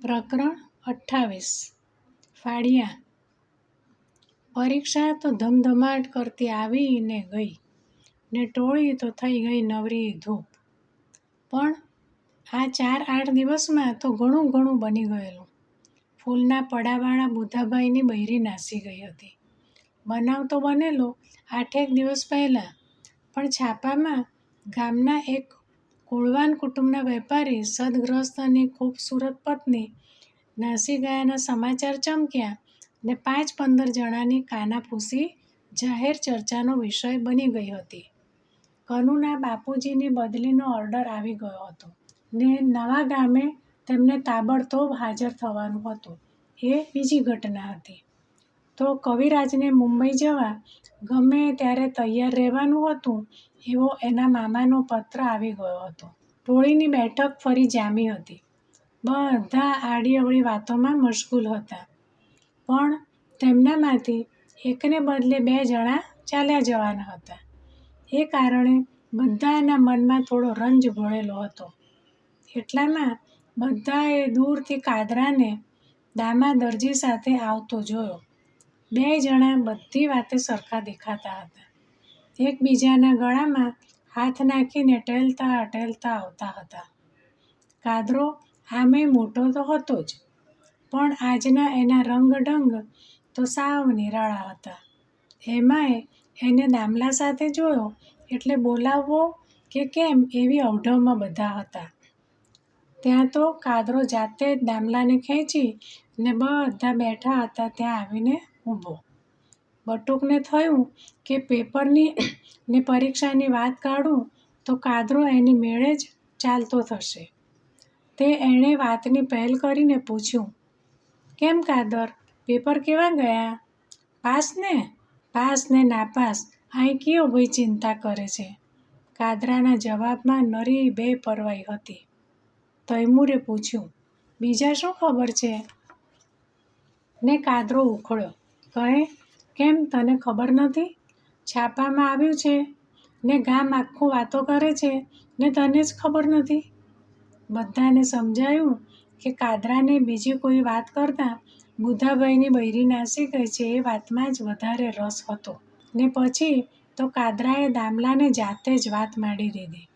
પ્રકરણ અઠ્ઠાવીસ. ફાળિયા. પરીક્ષા તો ધમધમાટ કરતી આવીને ગઈ ને ટોળી તો થઈ ગઈ નવરી ધૂપ. પણ આ ચાર આઠ દિવસમાં તો ઘણું ઘણું બની ગયેલું. ફૂલના પડાવાળા બુધાભાઈની બૈરી નાસી ગઈ હતી. બનાવ તો બનેલો આઠેક દિવસ પહેલાં, પણ છાપામાં ગામના એક કુળવાન કુટુંબના વેપારી સદગ્રસ્તની ખૂબસૂરત પત્ની નાસી ગયાના સમાચાર ચમક્યા ને પાંચ પંદર જણાની કાનાફૂસી જાહેર ચર્ચાનો વિષય બની ગઈ હતી. કનુના બાપુજીની બદલીનો ઓર્ડર આવી ગયો હતો ને નવા ગામે તેમને તાબડતોબ હાજર થવાનું હતું. એ બીજી ઘટના હતી. તો કવિરાજને મુંબઈ જવા ગમે ત્યારે તૈયાર રહેવાનું હતું એવો એના મામાનો પત્ર આવી ગયો હતો. ટોળીની બેઠક ફરી જામી હતી. બધા આડી અવળી વાતોમાં મશગુલ હતા. પણ તેમનામાંથી એકને બદલે બે જણા ચાલ્યા જવાના હતા. એ કારણે બધાના મનમાં થોડો રંજ ભળેલો હતો. એટલામાં બધાએ દૂરથી કાદરાને દામા દરજી સાથે આવતો જોયો. બે જણા બધી વાતે સરખા દેખાતા હતા. એકબીજાના ગળામાં હાથ નાખીને ટેલતા ટેલતા આવતા હતા. કાદરો આમે મોટો તો હતો જ, પણ આજના એના રંગઢંગ તો સાવ નિરાળા હતા. એમાંય એને દામલા સાથે જોયો એટલે બોલાવવો કે કેમ એવી અવઢવમાં બધા હતા. ત્યાં તો કાદરો જાતે જ દામલાને ખેંચી ને બધા બેઠા હતા ત્યાં આવીને ઊભો. બટુકને થયું કે પેપરની ને પરીક્ષાની વાત કાઢું તો કાદરો એની મેળે જ ચાલતો થશે. તે એણે વાતની પહેલ કરીને પૂછ્યું, કેમ કાદર, પેપર કેવા ગયા? પાસ ને? પાસ ને નાપાસ. અહીં કયો ભાઈ ચિંતા કરે છે? કાદરાના જવાબમાં નરી બે પરવાઈ હતી. તૈમૂરે પૂછ્યું, બીજા શું ખબર છે? ને કાદરો ઉખડ્યો કહે કેમ તને ખબર નથી? છાપામાં આવ્યું છે. ને ગામ આખું વાતો કરે છે. ને તને જ ખબર નથી. બધાને સમજાયું કે કાદરાને બીજી કોઈ વાત કરતાં બુધાભાઈની બૈરી નાસી ગઈ છે એ વાતમાં જ વધારે રસ હતો. ને પછી તો કાદરાએ દામલાને જાતે જ વાત માંડી દીધી.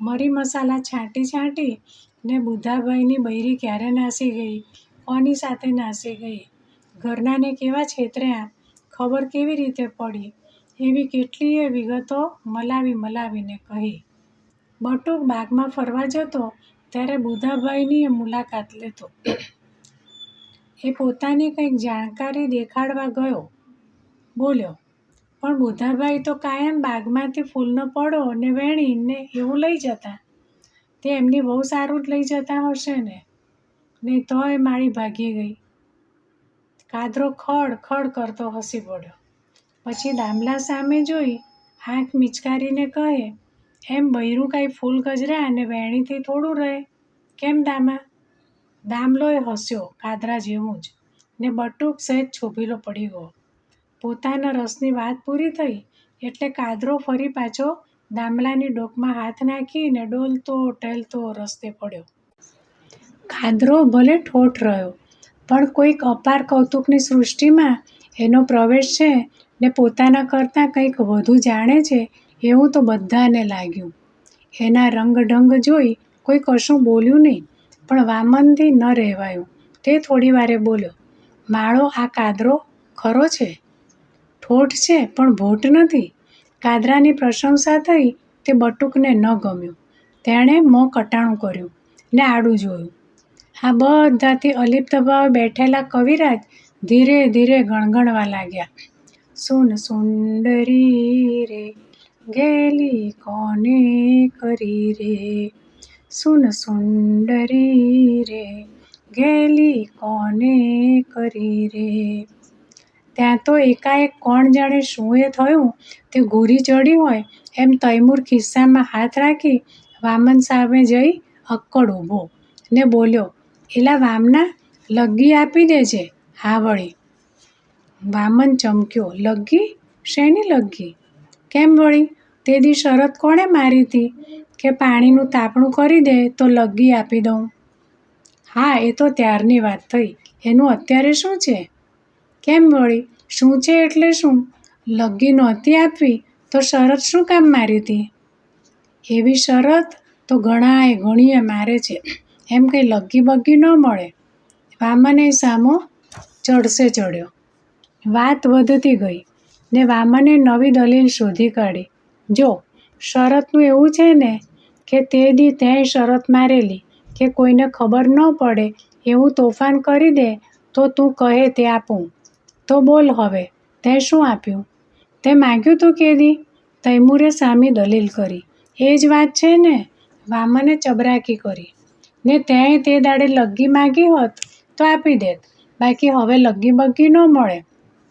મરી મસાલા છાંટી છાંટી ને બુધાભાઈની બૈરી ક્યારે નાસી ગઈ? કોની સાથે નાસી ગઈ? ઘરનાને કેવા છેતર્યા? ખબર કેવી રીતે પડી? એવી કેટલીય વિગતો મલાવી મલાવીને કહી. બટુક બાગમાં ફરવા જતો ત્યારે બુધાભાઈની એ મુલાકાત લેતો. એ પોતાની કંઈક જાણકારી દેખાડવા ગયો. બોલ્યો, પણ બુધાભાઈ તો કાયમ બાગમાંથી ફૂલનો પડો ને વેણીને એવું લઈ જતા. તે એમની બહુ સારું જ લઈ જતા હશે ને? ને તોય માળી ભાગી ગઈ. કાદરો ખડ ખડ કરતો હસી પડ્યો. પછી દામલા સામે જોઈ આંખ મિચકારીને કહે, એમ બૈરું કાંઈ ફૂલ ગજરા અને વેણીથી થોડું રહે? કેમ દામા? દામલોએ હસ્યો, કાદરા જેવું જ, ને બટુક સહેજ છોભીલો પડી ગયો. પોતાના રસની વાત પૂરી થઈ એટલે કાદરો ફરી પાછો દામલાની ડોકમાં હાથ નાખીને ડોલતો ટેલતો રસ્તે પડ્યો. કાદરો ભલે ઠોઠ રહ્યો પણ કોઈક અપાર કૌતુકની સૃષ્ટિમાં એનો પ્રવેશ છે ને પોતાના કરતાં કંઈક વધુ જાણે છે એવું તો બધાને લાગ્યું. એના રંગઢંગ જોઈ કોઈ કશું બોલ્યું નહીં, પણ વામનથી ન રહેવાયું. તે થોડી વારે બોલ્યો, માળો આ કાદરો ખરો છે? ઠોઠ છે, પણ ભોટ નથી. કાદરાની પ્રશંસા થઈ તે બટુકને ન ગમ્યું. તેણે મોં કટાણું કર્યું ને આડું જોયું. આ બધાથી અલિપ્ત ભાવે બેઠેલા કવિરાજ ધીરે ધીરે ગણગણવા લાગ્યા. સુન સુંદરી રે, ગેલી કોને કરી રે? સુન સુંદરી રે, ગેલી કોને કરી રે? ત્યાં તો એકાએક કોણ જાણે શું એ થયું? તે ઘૂરી ચડી હોય એમ તૈમૂર ખિસ્સામાં હાથ રાખી વામન સામે જઈ અક્કડ ઊભો ને બોલ્યો એલા વામના લગ્ગી આપી દેજે, હા વળી. વામન ચમક્યો, લગ્ગી? શેની લગ્ગી? કેમ વળી? તે દી શરત કોણે મારી હતી કે પાણીનું તાપણું કરી દે તો લગ્ગી આપી દઉં? હા, એ તો ત્યારની વાત થઈ. એનું અત્યારે શું છે? કેમ વળી? શું છે એટલે શું? લગ્ગી નહોતી આપવી તો શરત શું કામ મારી હતી એવી શરત તો ઘણાએ ઘણીએ મારે છે. એમ કંઈ લગ્ગી બગી ન મળે. વામને સામો ચડશે ચડ્યો. વાત વધતી ગઈ ને વામને નવી દલીલ શોધી કાઢી. જો, શરતનું એવું છે ને કે તે દી તેં શરત મારેલી કે કોઈને ખબર ન પડે એવું તોફાન કરી દે, તો તું કહે તે આપું. તો બોલ હવે, તે શું આપ્યું? તે માગ્યું તું કેદી તૈમૂરે સામી દલીલ કરી. એ જ વાત છે ને? વામને ચબરાકી કરી. ને તેંય તે દાડે લગ્ગી માગી હોત તો આપી દેત. બાકી હવે લગ્ગી બગ્ગી ન મળે.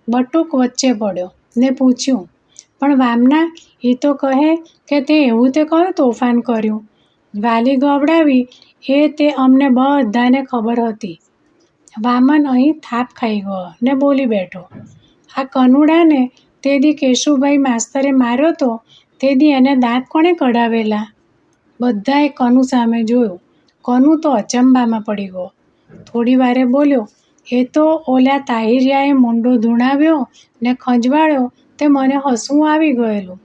બટુક વચ્ચે પડ્યો ને પૂછ્યું, પણ વામના, એ તો કહે કે તે એવું તે કયું તોફાન કર્યું વાલી ગવડાવી, એ તે અમને બધાને ખબર હતી વામન અહીં થાપ ખાઈ ગયો ને બોલી બેઠો, આ કનુડાને તે દી કેશુભાઈ માસ્તરે માર્યો તો તે દી એને દાંત કોણે કઢાવેલા? બધાએ કનુ સામે જોયું. કનુ તો અચંબામાં પડી ગયો. થોડી વારે બોલ્યો એ તો ઓલા તાહિરિયાએ મુંડો ધૂણાવ્યો ને ખંજવાળ્યો તે મને હસવું આવી ગયેલું.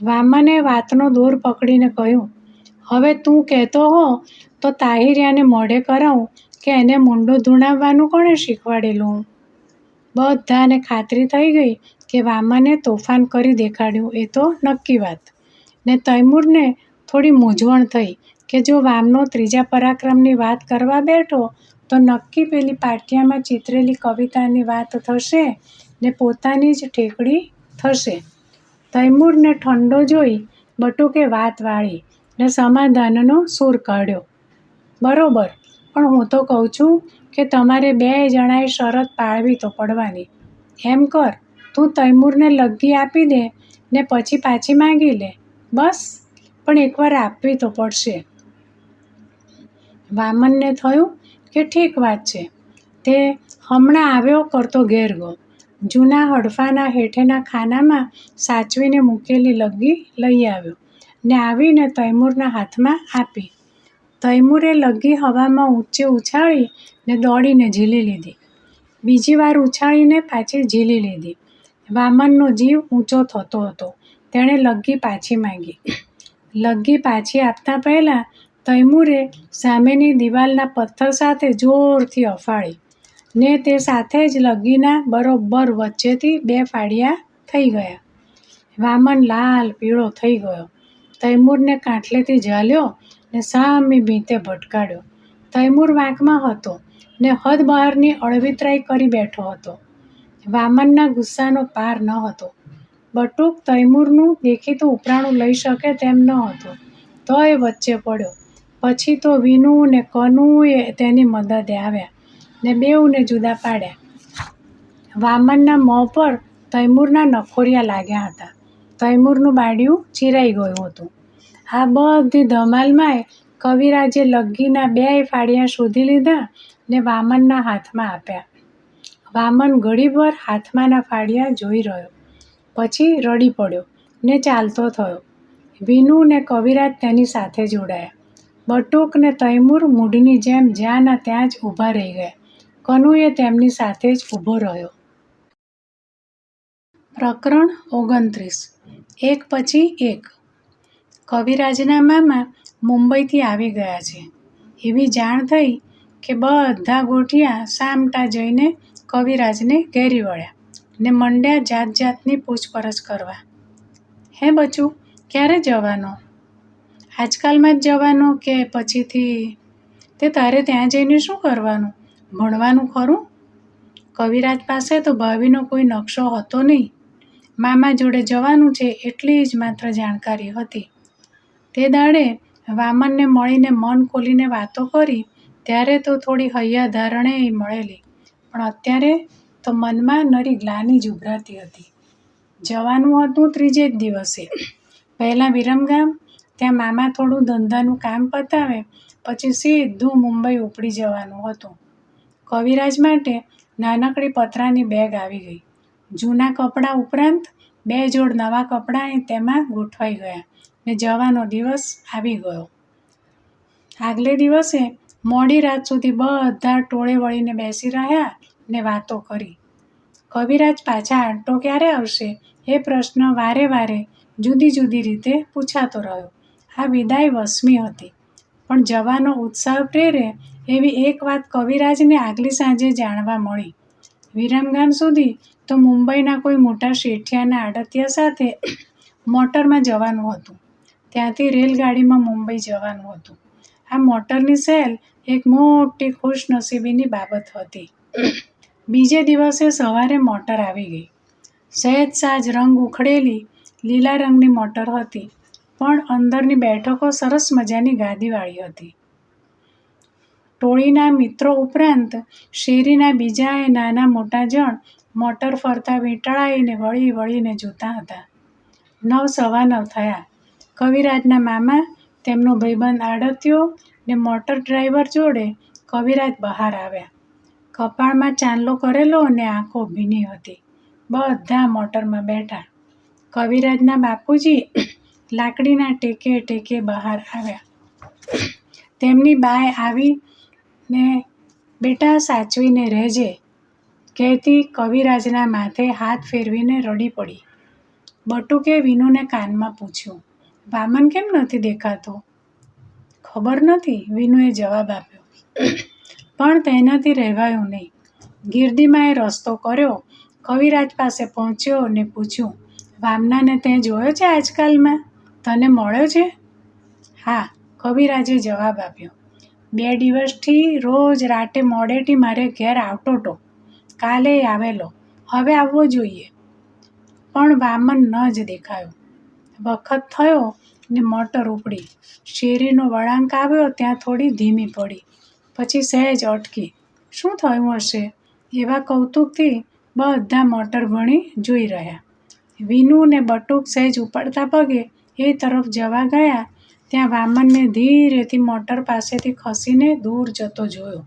વામને વાતનો દોર પકડીને કહ્યું, હવે તું કહેતો હો તો તાહિરિયાને મોઢે કરાવું કે એને મુંડો ધૂણાવવાનું કોણે શીખવાડેલું? બધાને ખાતરી થઈ ગઈ કે વામને તોફાન કરી દેખાડ્યું, એ તો નક્કી વાત. ને તૈમૂરને થોડી મૂંઝવણ થઈ કે જો વામનો ત્રીજા પરાક્રમની વાત કરવા બેઠો, તો નક્કી પેલી પાટિયામાં ચિતરેલી કવિતાની વાત થશે ને પોતાની જ ઠેકડી થશે. તૈમૂરને ઠંડો જોઈ બટુકે વાત વાળી ને સમાધાનનો સૂર કાઢ્યો. બરોબર, પણ હું તો કહું છું કે તમારે બે જણાએ શરત પાળવી તો પડવાની. એમ કર, તું તૈમૂરને લગ્ગી આપી દે ને પછી પાછી માંગી લે. બસ, પણ એકવાર આપવી તો પડશે. વામનને થયું કે ઠીક વાત છે. તે હમણાં આવ્યો કરતો ઘેર ગયો જૂના હડફાના હેઠેના ખાનામાં સાચવીને મૂકેલી લગ્ગી લઈ આવ્યો ને આવીને તૈમૂરના હાથમાં આપી. તૈમૂરે લગ્ગી હવામાં ઊંચે ઉછાળી ને દોડીને ઝીલી લીધી. બીજી વાર ઉછાળીને પાછી ઝીલી લીધી. વામનનો જીવ ઊંચો થતો હતો. તેણે લગ્ગી પાછી માંગી. લગ્ગી પાછી આપતા પહેલાં તૈમૂરે સામેની દિવાલના પથ્થર સાથે જોરથી અફાળી ને તે સાથે જ લગીના બરોબર વચ્ચેથી બે ફાડિયા થઈ ગયા. વામન લાલ પીળો થઈ ગયો. તૈમૂરને કાંઠલેથી ઝાલ્યો ને સામી ભીંતે ભટકાડ્યો. તૈમૂર વાંકમાં હતો ને હદ બહારની અળવિતરાઈ કરી બેઠો હતો. વામનના ગુસ્સાનો પાર ન હતો. બટુક તૈમૂરનું દેખીતું ઉપરાણું લઈ શકે તેમ ન હતો. તોય વચ્ચે પડ્યો. પછી તો વિનુ ને કનુએ તેની મદદે આવ્યા ને બેઉને જુદા પાડ્યા. વામનના મોં પર તૈમૂરના નખોરિયા લાગ્યા હતા. તૈમૂરનું બાડિયું ચીરાઈ ગયું હતું. આ બધી ધમાલમાંય કવિરાજે લગ્ગીના બેય ફાળિયા શોધી લીધા ને વામનના હાથમાં આપ્યા. વામન ઘડીભર હાથમાંના ફાળિયા જોઈ રહ્યો. પછી રડી પડ્યો ને ચાલતો થયો. વિનુ ને કવિરાજ તેની સાથે જોડાયા. બટુક ને તૈમૂર મૂઢની જેમ જ્યાંના ત્યાં જ ઊભા રહી ગયા. કનુએ તેમની સાથે જ ઊભો રહ્યો. પ્રકરણ ઓગણત્રીસ. એક પછી એક. કવિરાજના મામા મુંબઈથી આવી ગયા છે. એવી જાણ થઈ કે બધા ગોઠિયા સામટા જઈને કવિરાજને ઘેરી વળ્યા ને મંડ્યા જાત જાતની પૂછપરછ કરવા. હે બચું, ક્યારે જવાનો? આજકાલમાં જ જવાનું કે પછીથી? તે તારે ત્યાં જઈને શું કરવાનું? ભણવાનું ખરું? કવિરાજ પાસે તો ભાવિનો કોઈ નકશો હતો નહીં. મામા જોડે જવાનું છે એટલી જ માત્ર જાણકારી હતી. તે દાડે વામનને મળીને મન ખોલીને વાતો કરી, ત્યારે તો થોડી હૈયાધારણે મળેલી. પણ અત્યારે તો મનમાં નરી ગ્લાની જ ઉભરાતી હતી. જવાનું હતું ત્રીજે જ દિવસે. પહેલાં વિરમગામ ત્યાં મામા થોડું ધંધાનું કામ પતાવે, પછી સીધું મુંબઈ ઉપડી જવાનું હતું. કવિરાજ માટે નાનકડી પતરાની બેગ આવી ગઈ. જૂના કપડાં ઉપરાંત બે જોડ નવા કપડાં તેમાં ગોઠવાઈ ગયા ને જવાનો દિવસ આવી ગયો. આગલે દિવસે મોડી રાત સુધી બધા ટોળે વળીને બેસી રહ્યા ને વાતો કરી. કવિરાજ પાછા આંટો ક્યારે આવશે એ પ્રશ્ન વારે વારે જુદી જુદી રીતે પૂછાતો રહ્યો. આ વિદાય વસમી હતી. પણ જવાનો ઉત્સાહ પ્રેરે એવી એક વાત કવિરાજને આગલી સાંજે જાણવા મળી. વિરમગામ સુધી તો મુંબઈના કોઈ મોટા શેઠિયાના આડતિયા સાથે મોટરમાં જવાનું હતું. ત્યાંથી રેલગાડીમાં મુંબઈ જવાનું હતું. આ મોટરની સેલ એક મોટી ખુશનસીબીની બાબત હતી. બીજે દિવસે સવારે મોટર આવી ગઈ. સહેજ સાજ રંગ ઉખડેલી લીલા રંગની મોટર હતી. પણ અંદરની બેઠકો સરસ મજાની ગાદીવાળી હતી. ટોળીના મિત્રો ઉપરાંત શેરીના બીજા એ નાના મોટા જણ મોટર ફરતા વીંટળાઈને વળી વળીને જોતા હતા. નવ સવા નવ થયા. કવિરાજના મામા, તેમનો ભાઈબંધ આડત્યો ને મોટર ડ્રાઈવર જોડે કવિરાજ બહાર આવ્યા. કપાળમાં ચાંદલો કરેલો અને આંખો ભીની હતી. બધા મોટરમાં બેઠા. કવિરાજના બાપુજી લાકડીના ટેકે ટેકે બહાર આવ્યા. તેમની બાય આવી ને બેટા સાચવીને રહેજે, કહેતી કવિરાજના માથે હાથ ફેરવીને રડી પડી. બટુકે વિનુને કાનમાં પૂછ્યું, વામન કેમ નથી દેખાતો? ખબર નથી, વિનુએ જવાબ આપ્યો. પણ તેનાથી રહેવાયું નહીં. ગિરદીમાં એ રસ્તો કર્યો, કવિરાજ પાસે પહોંચ્યો અને પૂછ્યું, વામનાને તે જોયો છે આજકાલમાં? તને મળ્યો છે? હા કવિરાજે જવાબ આપ્યો. બે દિવસથી રોજ રાતે મોડેથી મારે ઘેર આવતો હતો કાલે આવેલો. હવે આવવો જોઈએ. પણ વામન ન જ દેખાયો. વખત થયો ને મોટર ઉપડી. શેરીનો વળાંક આવ્યો ત્યાં થોડી ધીમી પડી. પછી સહેજ અટકી. શું થયું હશે? એવા કૌતુકથી બધા મોટર ભણી જોઈ રહ્યા. વિનુ ને બટુક સહેજ ઉપડતા પગે એ તરફ જવા ગયા, ત્યાં વામનને ધીરેથી મોટર પાસેથી ખસીને દૂર જતો જોયો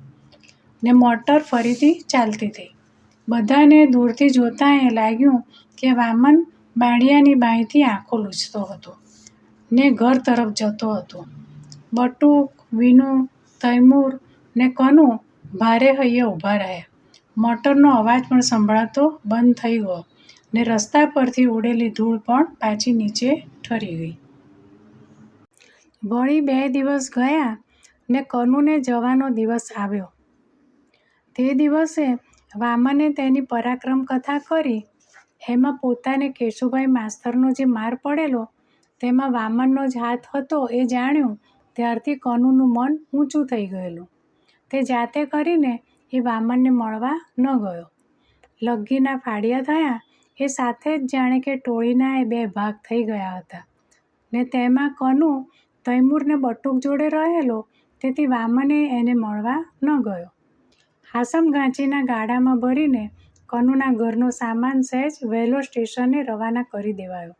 ને મોટર ફરીથી ચાલતી થઈ. બધાને દૂરથી જોતાં એ લાગ્યું કે વામન બાળિયાની બાંયથી આંખો લૂછતો હતો ને ઘર તરફ જતો હતો. બટુક, વિનુ, તૈમૂર ને કનુ ભારે હૈયે ઊભા રહ્યા. મોટરનો અવાજ પણ સંભળાતો બંધ થઈ ગયો. ને રસ્તા પરથી ઉડેલી ધૂળ પણ પાછી નીચે ઠરી ગઈ. વળી બે દિવસ ગયા ને કનુને જવાનો દિવસ આવ્યો. તે દિવસે વામને તેની પરાક્રમ કથા કરી. એમાં પોતાને કેશુભાઈ માસ્તરનો જે માર પડેલો, તેમાં વામનનો જ હાથ હતો એ જાણ્યું. ત્યારથી કનુનું મન ઊંચું થઈ ગયેલું. તે જાતે કરીને એ વામનને મળવા ન ગયો. લગ્ગીના ફાડ્યા થયા એ સાથે જ જાણે કે ટોળીના એ બે ભાગ થઈ ગયા હતા. ને તેમાં કનુ તૈમૂરને બટુક જોડે રહેલો, તેથી વામને એને મળવા ન ગયો. હાસમ ગાંચીના ગાડામાં ભરીને કનુના ઘરનો સામાન સહેજ વહેલો સ્ટેશને રવાના કરી દેવાયો.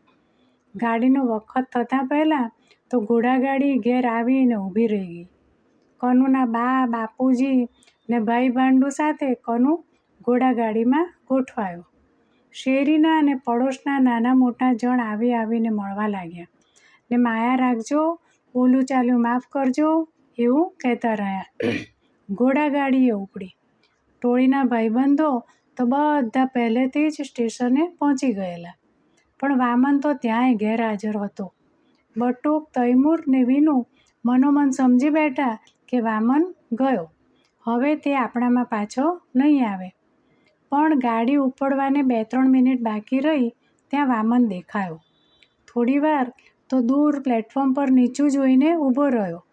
ગાડીનો વખત થતાં પહેલાં તો ઘોડાગાડી ઘેર આવીને ઊભી રહી ગઈ. કનુના બા, બાપુજી ને ભાઈ ભાંડુ સાથે કનુ ઘોડાગાડીમાં ગોઠવાયો. શેરીના અને પડોશના નાના મોટા જણ આવી આવીને મળવા લાગ્યા. ને માયા રાખજો, બોલું ચાલ્યું માફ કરજો, એવું કહેતા રહ્યા. ઘોડાગાડીએ ઉપડી. ટોળીના ભાઈબંધો તો બધા પહેલેથી જ સ્ટેશને પહોંચી ગયેલા. પણ વામન તો ત્યાંય ગેરહાજર હતો. બટુક, તૈમૂર ને વિનુ મનોમન સમજી બેઠા કે વામન ગયો. હવે તે આપણામાં પાછો નહીં આવે. પણ ગાડી ઉપડવાને બે ત્રણ મિનિટ બાકી રહી, ત્યાં વામન દેખાયો. થોડીવાર તો દૂર પ્લેટફોર્મ પર નીચું જોઈને ઊભો રહ્યો.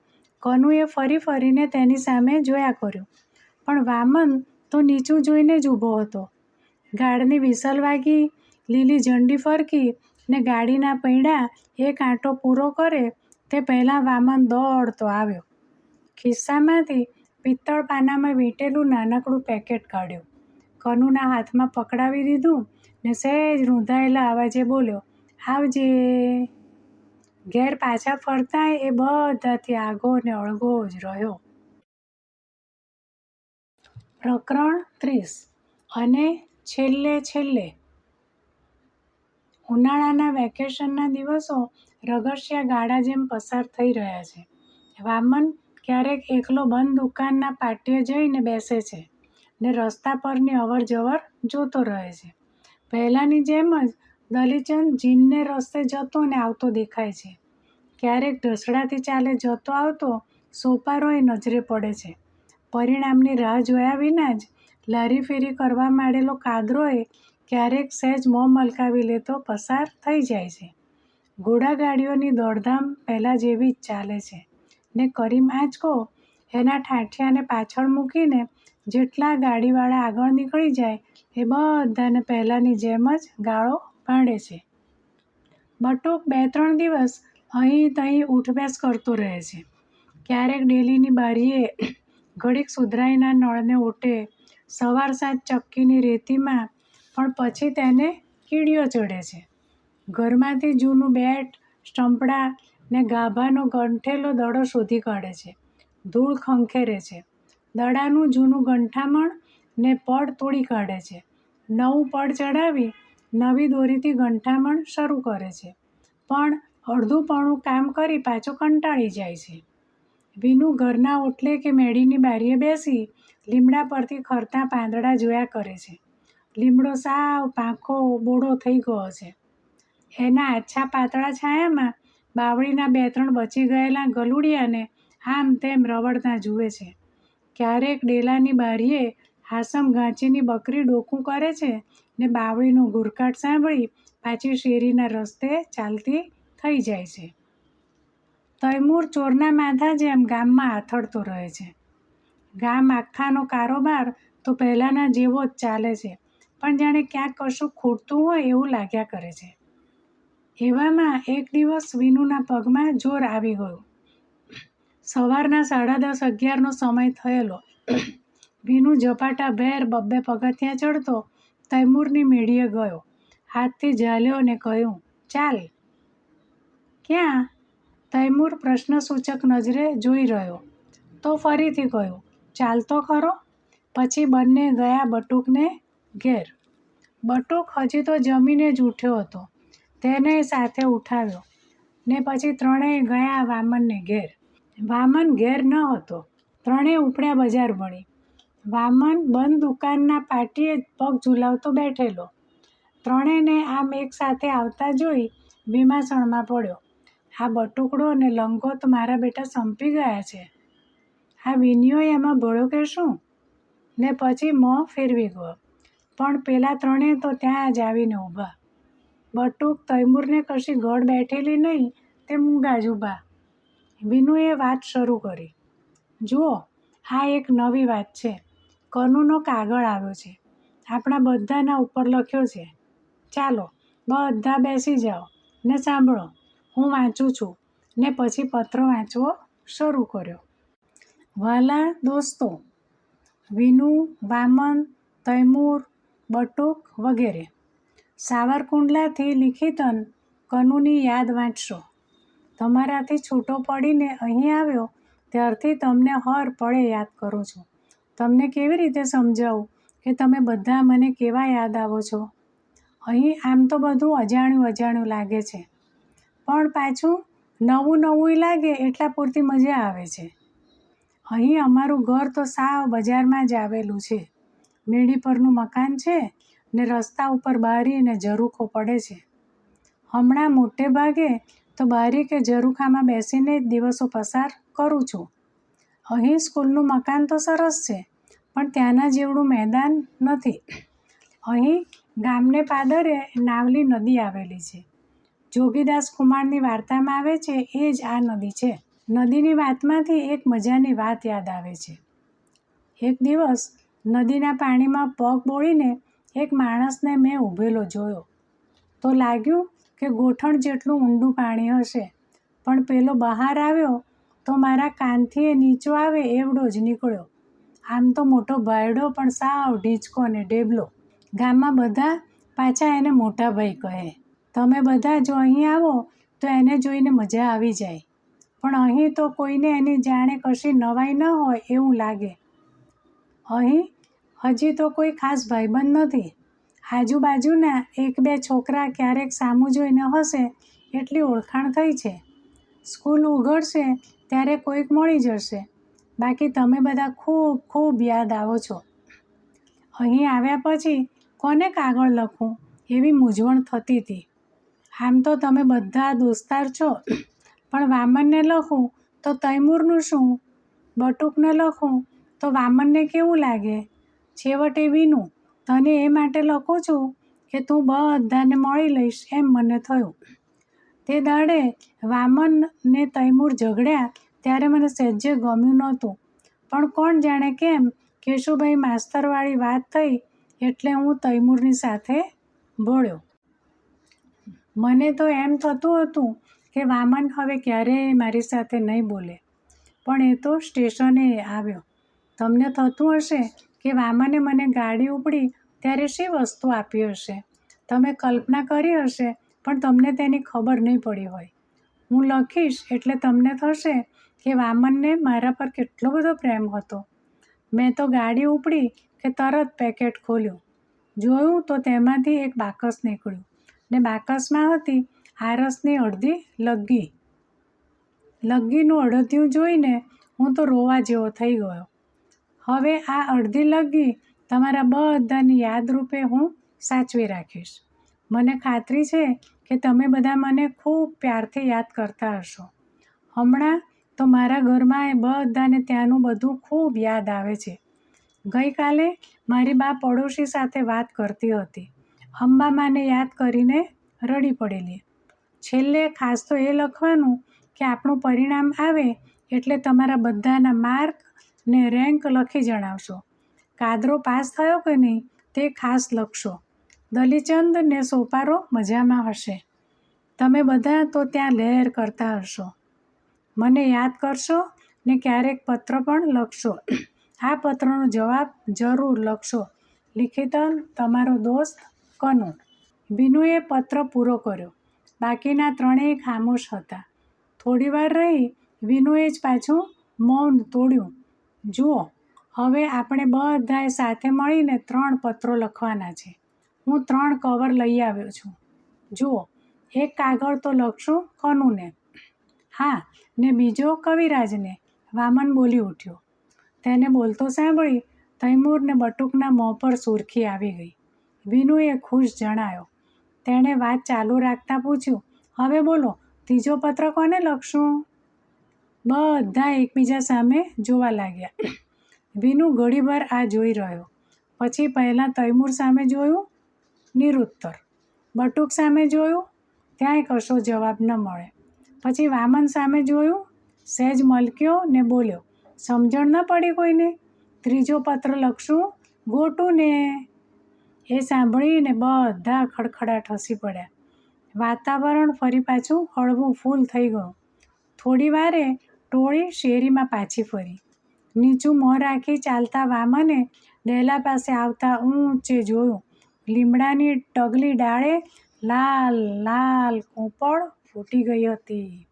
કનુએ ફરી ફરીને તેની સામે જોયા કર્યું. પણ વામન તો નીચું જોઈને જ ઊભો હતો. ગાડની વિસલ વાગી, લીલી ઝંડી ફરકી ને ગાડીના પૈડા એક આંટો પૂરો કરે તે પહેલાં વામન દોડતો આવ્યો. ખિસ્સામાંથી પિત્તળ પાનામાં વીંટેલું નાનકડું પેકેટ કાઢ્યું. કનુના હાથમાં પકડાવી દીધું ને સહેજ રૂંધાયેલા અવાજે બોલ્યો, આવજે. ઘેર પાછા ફરતા એ બધાથી આગો ને અળગો જ રહ્યો. પ્રકરણ ત્રીસ. અને છેલ્લે છેલ્લે. ઉનાળાના વેકેશનના દિવસો રગસિયા ગાડા જેમ પસાર થઈ રહ્યા છે. વામન ક્યારેક એકલો બંધ દુકાનના પાટીએ જઈને બેસે છે. ને રસ્તા પરની અવર જવર જોતો રહે છે. પહેલાંની જેમ જ દલીચંદ જીનને રસ્તે જતો ને આવતો દેખાય છે. ક્યારેક ઢસડાથી ચાલે જતો આવતો સોપારોય નજરે પડે છે. પરિણામની રાહ જોયા વિના જ લારી ફેરી કરવા માંડેલો કાદરોએ ક્યારેક સહેજ મોં મલકાવી લેતો પસાર થઈ જાય છે. ઘોડાગાડીઓની દોડધામ પહેલાં જેવી જ ચાલે છે. ને કરીમ આંચકો એના ઠાઠિયાને પાછળ મૂકીને જેટલા ગાડીવાળા આગળ નીકળી જાય, એ બધાને પહેલાંની જેમ જ ગાળો ભાંડે છે. બટુક બે ત્રણ દિવસ અહીં તહીં ઉઠબેસ કરતો રહે છે. ક્યારેક ડેલીની બારીએ ઘડીક સુધરાઈના નળને ઓટે, સવાર સાંજ ચક્કીની રેતીમાં, પણ પછી તેને કીડીઓ ચડે છે. ઘરમાંથી જૂનું બેટ, સ્ટંપડા ને ગાભાનો ગંઠેલો દડો શોધી કાઢે છે. ધૂળ ખંખેરે છે. દડાનું જૂનું ગંઠામણ ને પડ તોડી કાઢે છે. નવું પડ ચડાવી નવી દોરીથી ગંઠામણ શરૂ કરે છે. પણ અડધુંપણું કામ કરી પાછો કંટાળી જાય છે. વિનુ ઘરના ઓટલે કે મેડીની બારીએ બેસી લીમડા પરથી ખરતા પાંદડા જોયા કરે છે. લીમડો સાવ પાંખો બોડો થઈ ગયો છે. એના આછા પાતળા છાયામાં બાવળીના બે ત્રણ બચી ગયેલા ગલુડિયાને આમ તેમ રવડતા જુએ છે. ક્યારેક ડેલાની બારીએ હાસમ ઘાંચીની બકરી ડોકું કરે છે ને બાવળીનો ઘુરકાટ સાંભળી પાછી શેરીના રસ્તે ચાલતી થઈ જાય છે. તૈમૂર ચોરના માથા જેમ ગામમાં આથડતો રહે છે. ગામ આખાનો કારોબાર તો પહેલાંના જેવો જ ચાલે છે, પણ જાણે ક્યાંક કશું ખૂટતું હોય એવું લાગ્યા કરે છે. એવામાં એક દિવસ વિનુના પગમાં જોર આવી ગયું. સવારના સાડા દસ અગિયારનો સમય થયેલો. વિનુ ઝપાટા ભેર બબ્બે પગથિયાં ચડતો તૈમૂરની મેળીએ ગયો. હાથથી ઝાલ્યો ને કહ્યું, ચાલ. ક્યાં? તૈમૂર પ્રશ્નસૂચક નજરે જોઈ રહ્યો. તો ફરીથી કહ્યું ચાલતો ખરો. પછી બંને ગયા બટુકને ઘેર. બટુક હજી તો જમીને જ ઉઠ્યો હતો. તેને સાથે ઉઠાવ્યો ને પછી ત્રણેય ગયા વામનને ઘેર. વામન ઘેર ન હતો. ત્રણેય ઉપડ્યા બજાર ભણી વામન બંધ દુકાનના પાટીએ પગ ઝુલાવતો બેઠેલો. ત્રણેયને આમ એક સાથે આવતા જોઈ ભીમાસણમાં પડ્યો. આ બટુકડો અને લંગો તો મારા બેટા સંપી ગયા છે. આ વિનિયો એમાં ભળ્યો કે શું? ને પછી મોં ફેરવી ગયો. પણ પેલા ત્રણેય તો ત્યાં જ આવીને ઊભા. બટુક તૈમૂરને કશી ગળ બેઠેલી નહીં, તે મૂંગા જ ઊભા. વિનુએ વાત શરૂ કરી. જુઓ, આ એક નવી વાત છે. કનુનો કાગળ આવ્યો છે. આપણા બધાના ઉપર લખ્યો છે. ચાલો, બધા બેસી જાઓ ને સાંભળો. હું વાંચું છું. ને પછી પત્ર વાંચવો શરૂ કર્યો. વાલા દોસ્તો, વિનુ, વામન, તૈમૂર, બટુક વગેરે. સાવરકુંડલાથી લિખિતન કનુની યાદ વાંચશો. તમારાથી છૂટો પડીને અહીં આવ્યો, ત્યારથી તમને હર પળે યાદ કરું છું. તમને કેવી રીતે સમજાવું કે તમે બધા મને કેવા યાદ આવો છો? અહીં આમ તો બધું અજાણ્યું અજાણ્યું લાગે છે. પણ પાછું નવું નવું લાગે એટલા પૂરતી મજા આવે છે. અહીં અમારું ઘર તો સાવ બજારમાં જ આવેલું છે. મેળી પરનું મકાન છે ને રસ્તા ઉપર બારી અને ઝરૂખો પડે છે. હમણાં મોટે ભાગે તો બારી કે ઝરૂખામાં બેસીને જ દિવસો પસાર કરું છું. અહીં સ્કૂલનું મકાન તો સરસ છે, પણ ત્યાંના જેવડું મેદાન નથી. અહીં ગામને પાદરે નાવલી નદી આવેલી છે. જોગીદાસ કુમારની વાર્તામાં આવે છે, એ જ આ નદી છે. નદીની વાતમાંથી એક મજાની વાત યાદ આવે છે. એક દિવસ નદીના પાણીમાં પગ બોળીને એક માણસને મેં ઊભેલો જોયો. તો લાગ્યું કે ગોઠણ જેટલું ઊંડું પાણી હશે. પણ પેલો બહાર આવ્યો તો મારા કાનથી એ નીચો આવે એવડો જ નીકળ્યો. આમ તો મોટો ભાયડો પણ સાવ ઢીચકો ને ડેબલો. ગામમાં બધા પાછા એને મોટા ભાઈ કહે. તમે બધા જો અહીં આવો તો એને જોઈને મજા આવી જાય. પણ અહીં તો કોઈને એની જાણે કશી નવાઈ ન હોય એવું લાગે. અહીં હજી તો કોઈ ખાસ ભાઈબંધ નથી. આજુબાજુના એક બે છોકરા ક્યારેક સામું જોઈને હશે એટલી ઓળખાણ થઈ છે. સ્કૂલ ઉઘડશે ત્યારે કોઈક મળી જશે. બાકી તમે બધા ખૂબ ખૂબ યાદ આવો છો. અહીં આવ્યા પછી કોને કાગળ લખું એવી મૂંઝવણ થતી હતી. આમ તો તમે બધા દોસ્તાર છો. પણ વામનને લખું તો તૈમૂરનું શું? બટુકને લખું તો વામનને કેવું લાગે? છેવટે વિનું તને એ માટે લખું છું કે તું બધાને મળી લઈશ એમ મને થયું. તે દાડે વામન ને તૈમૂર ઝઘડ્યા ત્યારે મને સહેજે ગમ્યું નહોતું. પણ કોણ જાણે કેમ કેશુભાઈ માસ્તરવાળી વાત થઈ એટલે હું તૈમૂરની સાથે બોળ્યો. મને તો એમ થતું હતું કે વામન હવે ક્યારેય મારી સાથે નહીં બોલે. પણ એ તો સ્ટેશને આવ્યો. તમને થતું હશે કે વામને મને ગાડી ઉપડી, ત્યારે શી વસ્તુ આપી હશે? તમે કલ્પના કરી હશે, પણ તમને તેની ખબર નહીં પડી હોય. હું લખીશ એટલે તમને થશે કે વામનને મારા પર કેટલો બધો પ્રેમ હતો. મેં તો ગાડી ઉપડી કે તરત પેકેટ ખોલ્યું. જોયું તો તેમાંથી એક બાકસ નીકળ્યું ને બાકસમાં હતી આરસની અડધી લગ્ગી. લગ્ગીનું અડધિયું જોઈને હું તો રોવા જેવો થઈ ગયો. હવે આ અડધી લગી તમારા બધાની યાદરૂપે હું સાચવી રાખીશ. મને ખાતરી છે કે તમે બધા મને ખૂબ પ્યારથી યાદ કરતા હશો. હમણાં તો મારા ઘરમાં એ બધાને ત્યાંનું બધું ખૂબ યાદ આવે છે. ગઈકાલે મારી બા પડોશી સાથે વાત કરતી હતી. અંબામાને યાદ કરીને રડી પડેલી. છેલ્લે ખાસ તો એ લખવાનું કે આપણું પરિણામ આવે એટલે તમારા બધાના માર્ક ને રેન્ક લખી જણાવશો. કાદરો પાસ થયો કે નહીં તે ખાસ લખશો. દલીચંદ ને સોપારો મજામાં હશે. તમે બધા તો ત્યાં લહેર કરતા હશો. મને યાદ કરશો ને ક્યારેક પત્ર પણ લખશો. આ પત્રનો જવાબ જરૂર લખશો. લિખિતન તમારો દોસ્ત કનુ. વિનુએ પત્ર પૂરો કર્યો. બાકીના ત્રણેય ખામોશ હતા. થોડીવાર રહી વિનુએ જ પાછું મૌન તોડ્યું. જુઓ, હવે આપણે બધાએ સાથે મળીને ત્રણ પત્રો લખવાના છે. હું ત્રણ કવર લઈ આવ્યો છું. જુઓ, એક કાગળ તો લખશું કનુને. હા, ને બીજો કવિરાજને. વામન બોલી ઉઠ્યો. તેને બોલતો સાંભળી તૈમૂરને બટુકના મોં પર સુરખી આવી ગઈ. વિનુએ ખુશ જણાયો. તેણે વાત ચાલુ રાખતા પૂછ્યું, હવે બોલો, ત્રીજો પત્ર કોને લખશું? બધા એકબીજા સામે જોવા લાગ્યા. વિનુ ઘડીભર આ જોઈ રહ્યો. પછી પહેલાં તૈમૂર સામે જોયું, નિરુત્તર. બટુક સામે જોયું ત્યાંય કશો જવાબ ન મળે. પછી વામન સામે જોયું, સહેજ મલક્યો ને બોલ્યો, સમજણ ન પડી કોઈને? ત્રીજો પત્ર લખશું? ગોટું ને એ સાંભળીને બધા ખડખડાટ હસી પડ્યા. વાતાવરણ ફરી પાછું હળવું ફૂલ થઈ ગયું. થોડી વારે ટોળી શેરીમાં પાછી ફરી. નીચું મોં રાખી ચાલતા વામને ડેલા પાસે આવતા ઊંચે જોયું. લીમડાની ટગલી ડાળે લાલ લાલ કૂંપળ ફૂટી ગઈ હતી.